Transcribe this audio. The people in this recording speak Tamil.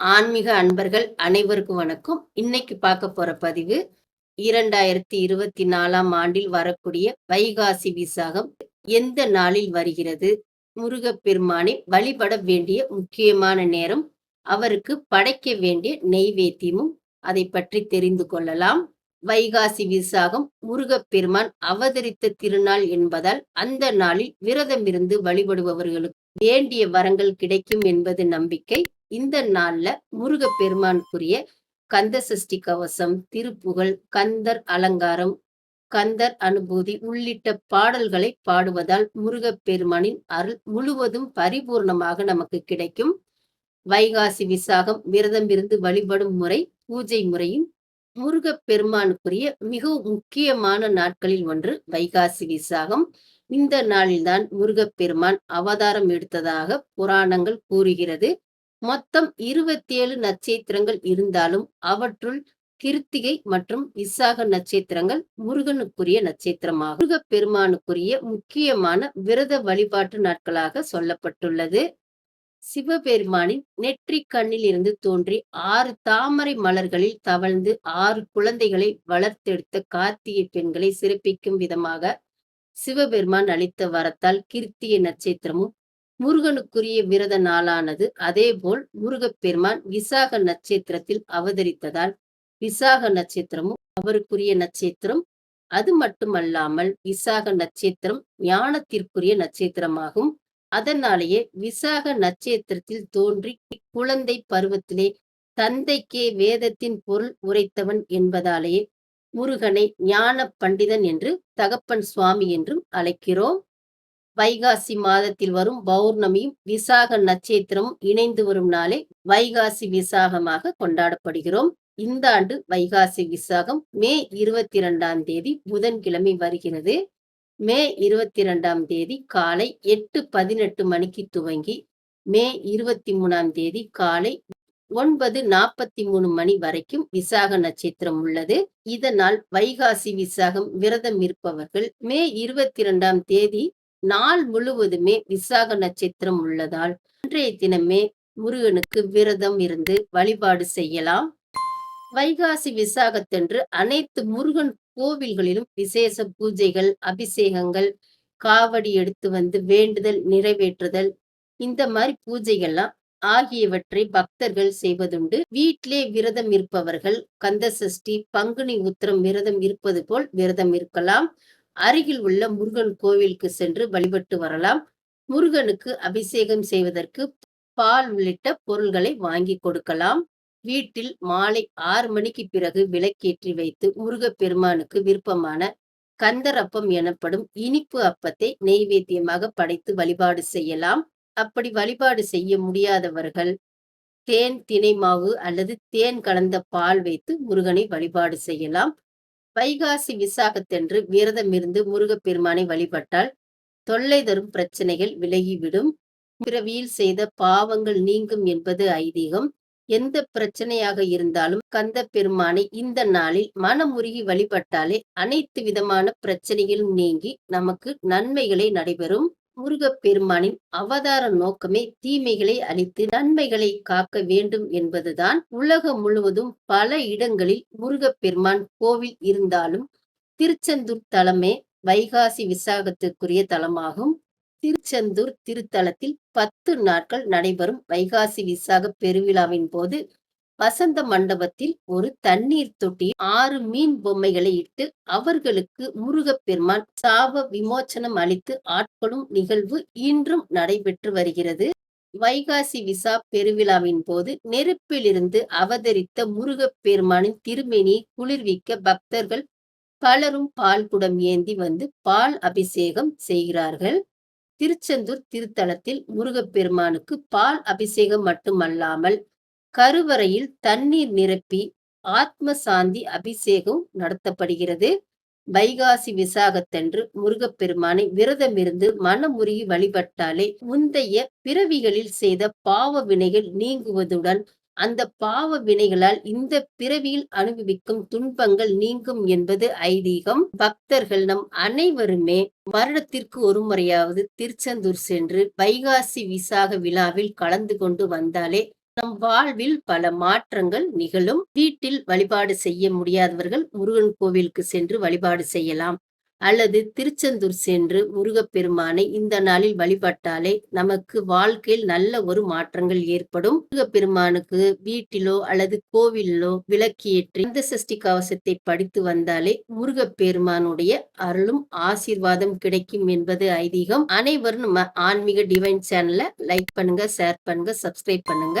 ஆன்மீக அன்பர்கள் அனைவருக்கும் வணக்கம். இன்னைக்கு பார்க்க போற பதிவு இரண்டாயிரத்தி இருபத்தி நாலாம் ஆண்டில் வரக்கூடிய வைகாசி விசாகம் எந்த நாளில் வருகிறது? முருகப்பெருமானை வழிபட வேண்டிய முக்கியமான நேரம். அவருக்கு படைக்க வேண்டிய நெய்வேத்தியமும் அதை பற்றி தெரிந்து கொள்ளலாம். வைகாசி விசாகம் முருகப்பெருமான் அவதரித்த திருநாள் என்பதால் அந்த நாளில் விரதமிருந்து வழிபடுபவர்களுக்கு வேண்டிய வரங்கள் கிடைக்கும் என்பது நம்பிக்கை. இந்த நாள்ல முருக பெருமானுக்குரிய கந்த சஷ்டி கவசம் திருப்புகழ் கந்தர் அலங்காரம் கந்தர் அனுபூதி உள்ளிட்ட பாடல்களை பாடுவதால் முருகப்பெருமானின் அருள் முழுவதும் பரிபூர்ணமாக நமக்கு கிடைக்கும். வைகாசி விசாகம் விரதம் இருந்து வழிபடும் முறை பூஜை முறையும் முருகப்பெருமானுக்குரிய மிகவும் முக்கியமான நாட்களில் ஒன்று வைகாசி விசாகம். இந்த நாளில்தான் முருகப்பெருமான் அவதாரம் எடுத்ததாக புராணங்கள் கூறுகிறது. மொத்தம் இருபத்தி ஏழு நட்சத்திரங்கள் இருந்தாலும் அவற்றுள் கிருத்திகை மற்றும் விசாக நட்சத்திரங்கள் முருகனுக்குரிய நட்சத்திரமாகும். முருகப்பெருமானுக்குரிய முக்கியமான விரத வழிபாட்டு நாட்களாக சொல்லப்பட்டுள்ளது. சிவபெருமானின் நெற்றி கண்ணில் இருந்து தோன்றி ஆறு தாமரை மலர்களில் தவழ்ந்து ஆறு குழந்தைகளை வளர்த்தெடுத்த கார்த்திகை பெண்களை சிறப்பிக்கும் விதமாக சிவபெருமான் அளித்த வரத்தால் கிருத்திய நட்சத்திரமும் முருகனுக்குரிய விரத நாளானது. அதேபோல் முருகப்பெருமான் விசாக நட்சத்திரத்தில் அவதரித்ததால் விசாக நட்சத்திரமும் அவருக்குரிய நட்சத்திரம். அது மட்டுமல்லாமல் விசாக நட்சத்திரம் ஞானத்திற்குரிய நட்சத்திரமாகும். அதனாலேயே விசாக நட்சத்திரத்தில் தோன்றி குழந்தை பருவத்திலே தந்தைக்கே வேதத்தின் பொருள் உரைத்தவன் என்பதாலேயே முருகனை ஞான பண்டிதன் என்று தகப்பன் சுவாமி என்றும் அழைக்கிறோம். வைகாசி மாதத்தில் வரும் பௌர்ணமியும் விசாக நட்சத்திரமும் இணைந்து வரும் நாளே வைகாசி விசாகமாக கொண்டாடப்படுகிறோம். இந்த ஆண்டு வைகாசி விசாகம் மே இருபத்தி இரண்டாம் தேதி புதன்கிழமை வருகிறது. மே இருபத்தி இரண்டாம் தேதி காலை எட்டு பதினெட்டு மணிக்கு துவங்கி மே இருபத்தி மூணாம் தேதி காலை ஒன்பது நாற்பத்தி மூணு மணி வரைக்கும் விசாக நட்சத்திரம் உள்ளது. இதனால் வைகாசி விசாகம் விரதம் இருப்பவர்கள் மே இருபத்தி இரண்டாம் தேதி நாள் முழுவதுமே விசாக நட்சத்திரம் உள்ளதால் அன்றைய தினமே முருகனுக்கு விரதம் இருந்து வழிபாடு செய்யலாம். வைகாசி விசாகத்தன்று அனைத்து முருகன் கோவில்களிலும் விசேஷ பூஜைகள் அபிஷேகங்கள் காவடி எடுத்து வந்து வேண்டுதல் நிறைவேற்றுதல் இந்த மாதிரி பூஜைகள்லாம் ஆகியவற்றை பக்தர்கள் செய்வதுண்டு. வீட்டிலே விரதம் இருப்பவர்கள் கந்த சஷ்டி பங்குனி உத்திரம் விரதம் இருப்பது போல் விரதம் இருக்கலாம். அருகில் உள்ள முருகன் கோவிலுக்கு சென்று வழிபட்டு வரலாம். முருகனுக்கு அபிஷேகம் செய்வதற்கு பால் உள்ளிட்ட பொருள்களை வாங்கி கொடுக்கலாம். வீட்டில் மாலை ஆறு மணிக்கு பிறகு விளக்கேற்றி வைத்து முருக பெருமானுக்கு விருப்பமான கந்தரப்பம் எனப்படும் இனிப்பு அப்பத்தை நெய்வேத்தியமாக படைத்து வழிபாடு செய்யலாம். அப்படி வழிபாடு செய்ய முடியாதவர்கள் தேன் தினை மாவு அல்லது தேன் கலந்த பால் வைத்து முருகனை வழிபாடு செய்யலாம். வைகாசி விசாகத்தென்று விரதம் இருந்து முருகப்பெருமானை வழிபட்டால் தொல்லை தரும் பிரச்சனைகள் விலகிவிடும். பிறவியில் செய்த பாவங்கள் நீங்கும் என்பது ஐதீகம். எந்த பிரச்சனையாக இருந்தாலும் கந்த பெருமானை இந்த நாளில் மனமுருகி வழிபட்டாலே அனைத்து விதமான பிரச்சனைகளும் நீங்கி நமக்கு நன்மைகளை நடைபெறும். முருகப்பெருமானின் அவதார நோக்கமே தீமைகளை அழித்து நன்மைகளை காக்க வேண்டும் என்பதுதான் உலகம் முழுவதும் பல இடங்களில் முருகப்பெருமான் கோவில் இருந்தாலும் திருச்செந்தூர் தலமே வைகாசி விசாகத்திற்குரிய தலமாகும். திருச்செந்தூர் திருத்தலத்தில் பத்து நாட்கள் நடைபெறும் வைகாசி விசாக பெருவிழாவின் போது வசந்த மண்டபத்தில் ஒரு தண்ணீர் தொட்டி ஆறு மீன் பொம்மைகளை இட்டு அவர்களுக்கு முருகப்பெருமான் சாப விமோச்சனம் அளித்து ஆட்களும் நிகழ்வு இன்றும் நடைபெற்று வருகிறது. வைகாசி விசா பெருவிழாவின் போது நெருப்பிலிருந்து அவதரித்த முருகப்பெருமானின் திருமேனியை குளிர்விக்க பக்தர்கள் பலரும் பால் குடம் ஏந்தி வந்து பால் அபிஷேகம் செய்கிறார்கள். திருச்செந்தூர் திருத்தலத்தில் முருகப்பெருமானுக்கு பால் அபிஷேகம் மட்டுமல்லாமல் கருவறையில் தண்ணீர் நிரப்பி ஆத்ம சாந்தி அபிஷேகம் நடத்தப்படுகிறது. வைகாசி விசாகத்தன்று முருகப்பெருமானை விரதமிருந்து மனமுருகி வழிபட்டாலே முந்தைய பிறவிகளில் செய்த பாவ வினைகள் நீங்குவதுடன் அந்த பாவ வினைகளால் இந்த பிறவியில் அனுபவிக்கும் துன்பங்கள் நீங்கும் என்பது ஐதீகம். பக்தர்கள் நம் அனைவருமே வருடத்திற்கு ஒரு முறையாவது திருச்செந்தூர் சென்று வைகாசி விசாக விழாவில் கலந்து கொண்டு வந்தாலே நம் வாழ்வில் பல மாற்றங்கள் நிகழும். வீட்டில் வழிபாடு செய்ய முடியாதவர்கள் முருகன் கோவிலுக்கு சென்று வழிபாடு செய்யலாம். அல்லது திருச்செந்தூர் சென்று முருகப்பெருமானை இந்த நாளில் வழிபட்டாலே நமக்கு வாழ்க்கையில் நல்ல ஒரு மாற்றங்கள் ஏற்படும். முருகப்பெருமானுக்கு வீட்டிலோ அல்லது கோவிலிலோ விளக்கியேற்றி அந்த சஷ்டி கவசத்தை படித்து வந்தாலே முருகப்பெருமானுடைய அருளும் ஆசீர்வாதம் கிடைக்கும் என்பது ஐதீகம். அனைவரும் நம்ம ஆன்மீக டிவைன் சேனலை லைக் பண்ணுங்க ஷேர் பண்ணுங்க சப்ஸ்கிரைப் பண்ணுங்க.